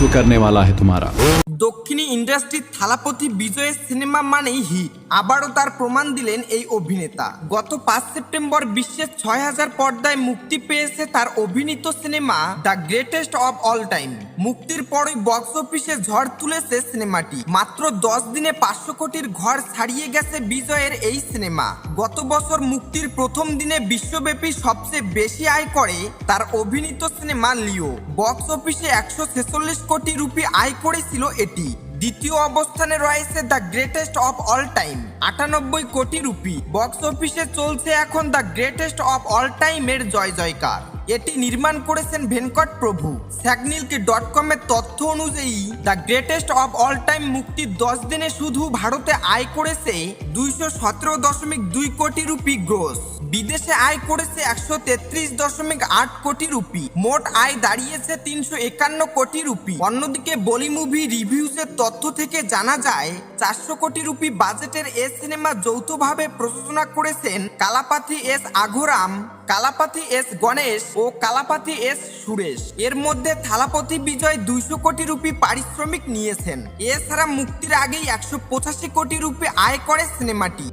नेतृत्व करने वाला है तुम्हारा দক্ষিণী ইন্ডাস্ট্রির থালাপতি বিজয়ের সিনেমা মানেই হিট আবারও তার প্রমাণ দিলেন এই অভিনেতা। গত পাঁচ সেপ্টেম্বর বিশ্বের ছয় হাজার পর্দায় মুক্তি পেয়েছে তার অভিনীত cinema the greatest of all time. মুক্তির পরই বক্স অফিসে ঝড় তুলেছে সিনেমাটি। মাত্র দশ দিনে পাঁচশো কোটির ঘর ছাড়িয়ে গেছে বিজয়ের এই সিনেমা। গত বছর মুক্তির প্রথম দিনে বিশ্বব্যাপী সবচেয়ে বেশি আয় করে তার অভিনীত সিনেমা লিও। বক্স অফিসে একশো ছেচল্লিশ কোটি রুপি আয় করেছিল এটি। দ্বিতীয় অবস্থানে রয়েছে the greatest of all time আটানব্বই কোটি রুপি। বক্স অফিসে চলছে এখন দ্য গ্রেটেস্ট অফ অল টাইমের জয় জয়কার। এটি নির্মাণ করেছেন ভেঙ্কট প্রভু। স্যাগনিলকে ডট কমের তথ্য অনুযায়ী the greatest of all time মুক্তির দশ দিনে শুধু ভারতে আয় করেছে দুইশো সতেরো দশমিক দুই কোটি রুপি গ্রোস বিদেশে আয় করেছে একশো তেত্রিশ দশমিক আট কোটি রুপি। মোট আয় দাঁড়িয়েছে তিনশো একান্ন কোটি রুপি। অন্যদিকে বলি মুভি রিভিউজের তথ্য থেকে জানা যায়, চারশো কোটি রুপি বাজেটের এ সিনেমা যৌথভাবে প্রযোজনা করেছেন কালাপাথি এস আঘোরাম, কালাপাথি এস গণেশ ও কালাপাথি এস সুরেশ। এর মধ্যে থালাপতি বিজয় দুইশো কোটি রুপি পারিশ্রমিক নিয়েছেন। এছাড়া মুক্তির আগেই একশো পঁচাশি কোটি রুপি আয় করে সিনেমাটি।